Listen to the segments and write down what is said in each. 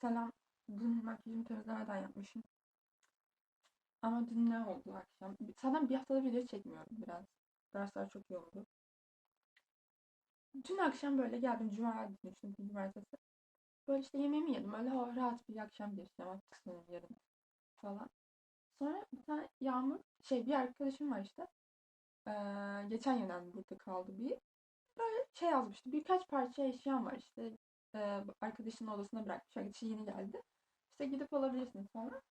Selam. Dün makyajımı temizlemeden yapmışım. Ama dün ne oldu akşam? Zaten bir haftada video çekmiyorum biraz. Dersler çok yoğundu. Dün akşam böyle geldim. Cuma günü çünkü cumartesi. Böyle işte yemeğimi yedim. Öyle hava- rahat bir akşam geçti. Hafta sonu yarın falan. Sonra bir tane Yağmur, şey bir arkadaşım var işte. Ee, geçen yıldan burada kaldı bir. Böyle şey yazmıştı. Birkaç parça eşyam var işte. Ee, arkadaşının odasına bırakmış. Arkadaşı yeni geldi. İşte gidip alabilirsiniz falan.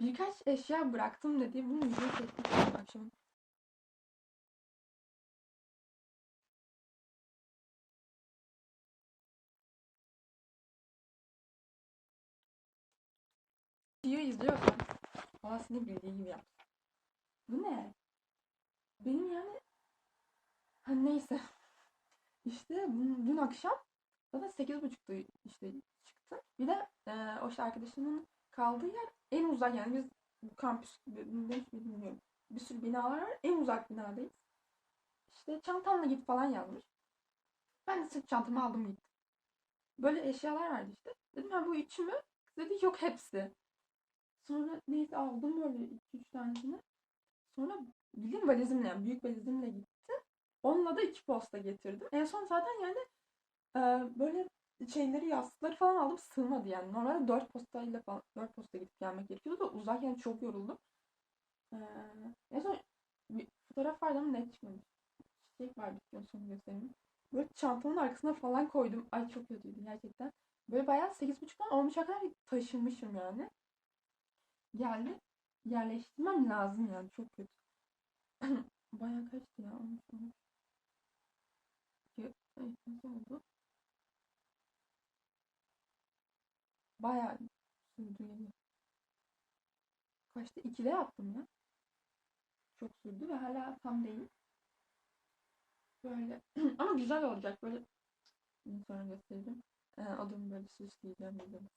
Birkaç eşya bıraktım dedi. Bunu video çektik akşam. Video izliyorsan Allah seni bildiği gibi yap. Bu ne? Benim yani ha neyse. İşte dün akşam zaten 8.30'da işte çıktım. Bir de e, o işte arkadaşımın kaldığı yer en uzak yani biz bu kampüs bilmiyorum. Bir sürü binalar var. En uzak binadayız. İşte çantamla git falan yazmış. Ben de sırt çantamı aldım gittim. Böyle eşyalar vardı işte. Dedim ha bu üçü mü? Dedi yok hepsi. Sonra neyse aldım böyle iki üç tanesini. Sonra bildiğin valizimle büyük valizimle gittim. Onunla da iki posta getirdim. En son zaten yani böyle şeyleri yastıkları falan aldım sığmadı yani. Normalde dört postayla falan dört posta gidip gelmek gerekiyordu da uzak yani çok yoruldum. E, en son bir fotoğraf vardı ama net çıkmamış. Çiçek var bitiyor sonu göstereyim. Böyle çantamın arkasına falan koydum. Ay çok kötüydü gerçekten. Böyle bayağı 8.30'dan 10.30'a kadar taşınmışım yani. Geldi. Yerleştirmem lazım yani çok kötü. bayağı kaçtı ya? 13, 13. Ay, nasıl oldu? Bayağı sürdü yani. Kaçta? 2'de yaptım ya. Çok sürdü ve hala tam değil. Böyle ama güzel olacak böyle sonra göstereceğim. Ee, adamı böyle süsleyeceğim dedim.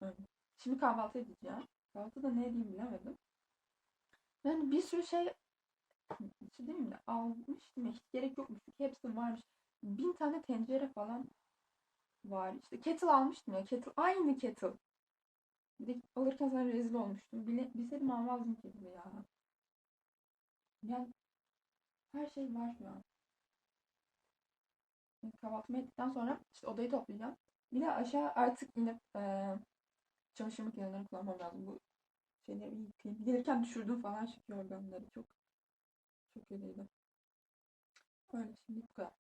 Öyle. Şimdi kahvaltı edeceğim. Kahvaltıda ne edeyim bilemedim. Yani bir sürü şey şey değil mi? Almıştım hiç gerek yokmuş. Hepsi varmış. Bin tane tencere falan var. İşte kettle almıştım ya. Kettle aynı kettle. Bir de alırken sana rezil olmuştum. Bile, bilseydim almazdım kettle ya. Yani her şey var şu an. Kahvaltımı ettikten sonra işte odayı toplayacağım. Bir de aşağı artık inip eee çamaşır makinelerini kullanmam lazım. Bu şeyleri yıkayayım. Gelirken düşürdüm falan çünkü organları çok çok kötüydü. Öyle şimdi bu kadar.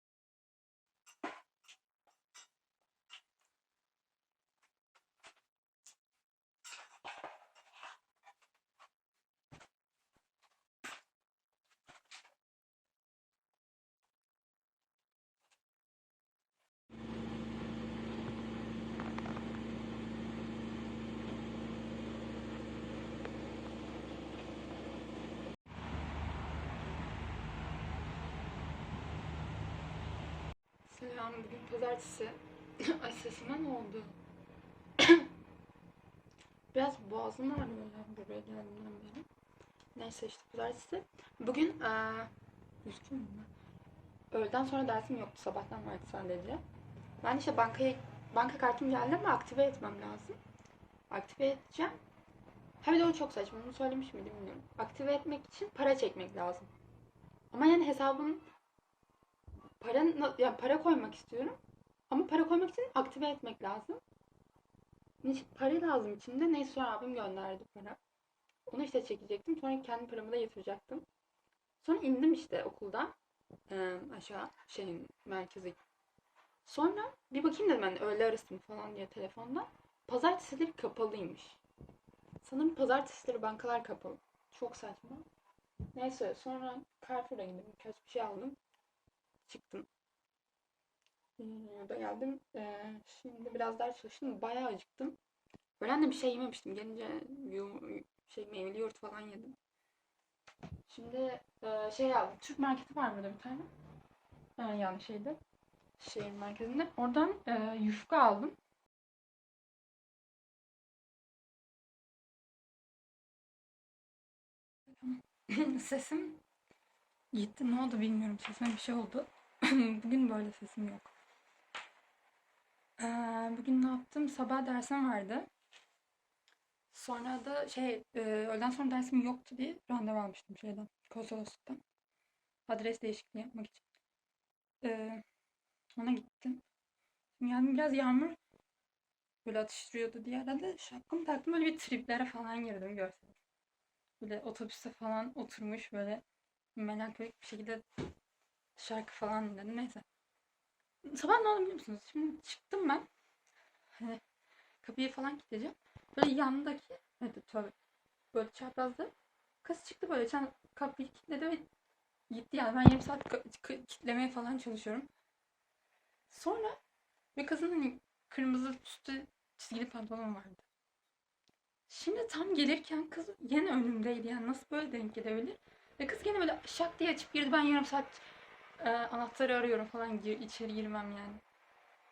Selam, bugün pazartesi. Ay sesime ne oldu? Biraz boğazım ağrıyor ya buraya geldiğimden beri. Neyse işte pazartesi. Bugün gözüküyor mu ben? Öğleden sonra dersim yoktu. Sabahtan vardı sadece. Ben işte bankaya banka kartım geldi ama aktive etmem lazım. Aktive edeceğim. Ha bir de o çok saçma. Bunu söylemiş miydim bilmiyorum. Aktive etmek için para çekmek lazım. Ama yani hesabım para yani para koymak istiyorum. Ama para koymak için aktive etmek lazım. Ne- Para lazım içinde. Neyse sonra abim gönderdi para. Onu işte çekecektim. Sonra kendi paramı da yatıracaktım. Sonra indim işte okuldan. eee, aşağı şeyin merkezi. Sonra bir bakayım dedim hani öğle arası mı falan diye telefonda. Pazartesileri kapalıymış. Sanırım pazartesileri bankalar kapalı. Çok saçma. Neyse sonra Carrefour'a gittim. Birkaç bir şey aldım çıktım. Yurda geldim. Ee, şimdi biraz ders çalıştım. Bayağı acıktım. Öğlen de bir şey yememiştim. Gelince şey meyveli yoğurt falan yedim. Şimdi e, şey aldım. Türk marketi var burada bir tane. Ha, yani şeyde. Şehir merkezinde. Oradan e, yufka aldım. Sesim gitti. Ne oldu bilmiyorum. Sesime bir şey oldu. Bugün böyle sesim yok. Ee, bugün ne yaptım? Sabah dersim vardı. Sonra da şey, e, öğleden sonra dersim yoktu diye randevu almıştım şeyden, konsolosluktan. Adres değişikliği yapmak için. Ee, ona gittim. Geldim biraz yağmur böyle atıştırıyordu diye herhalde şapkamı taktım böyle bir triplere falan girdim görseniz. Böyle otobüste falan oturmuş böyle melankolik bir şekilde şarkı falan dinledim neyse. Sabah ne oldu biliyor musunuz? Şimdi çıktım ben. Hani kapıyı falan kilitleyeceğim. Böyle yanındaki evet tövbe. Böyle çaprazda kız çıktı böyle sen kapıyı kilitledi ve gitti yani. Ben yarım saat kilitlemeye falan çalışıyorum. Sonra bir kızın hani kırmızı üstü çizgili pantolon vardı. Şimdi tam gelirken kız yine önümdeydi yani nasıl böyle denk gelebilir? Ve kız gene böyle şak diye açıp girdi ben yarım saat e, anahtarı arıyorum falan gir, içeri girmem yani.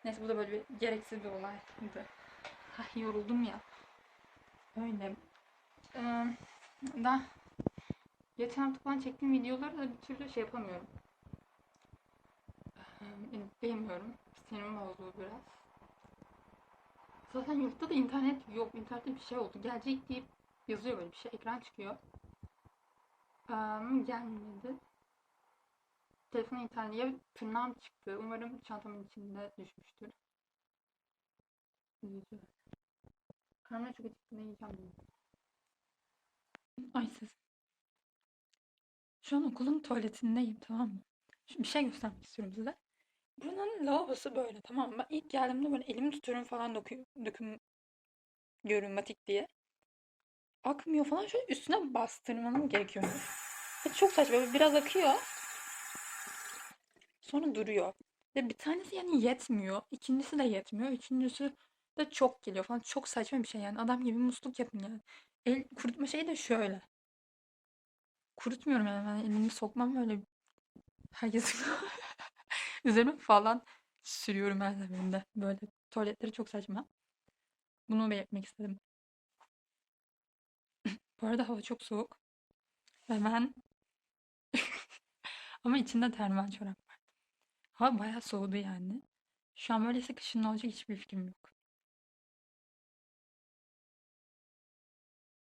Neyse bu da böyle bir gereksiz bir olaydı. Ay yoruldum ya. Öyle. Ee, da geçen hafta falan çektiğim videoları da bir türlü şey yapamıyorum. Ee, beğenmiyorum. Sinirim bozdu biraz. Zaten yurtta da internet yok. İnternette bir şey oldu. Gelecek deyip yazıyor böyle bir şey. Ekran çıkıyor. Ee, gelmedi. Telefon internete tırnağım çıktı. Umarım çantamın içinde düşmüştür. Üzücü. Karnım çok acıktı. Ne yiyeceğim? Ay siz. Şu an okulun tuvaletindeyim tamam mı? Şimdi bir şey göstermek istiyorum size. Buranın lavabosu böyle tamam mı? Ben ilk geldiğimde böyle elimi tutuyorum falan dokun, dokun görünmatik diye. Akmıyor falan şöyle üstüne bastırmam gerekiyor. Ve çok saçma. Biraz akıyor. Sonra duruyor. Ve bir tanesi yani yetmiyor. İkincisi de yetmiyor. Üçüncüsü de çok geliyor falan. Çok saçma bir şey yani. Adam gibi musluk yapın yani. El kurutma şeyi de şöyle. Kurutmuyorum yani. Ben elimi sokmam öyle. Herkes üzerime falan sürüyorum her seferinde. Böyle tuvaletleri çok saçma. Bunu belirtmek istedim. Bu arada hava çok soğuk. Ve ben ama içinde termal çorap var. Hava bayağı soğudu yani. Şu an böylesi kışın ne olacak hiçbir fikrim yok.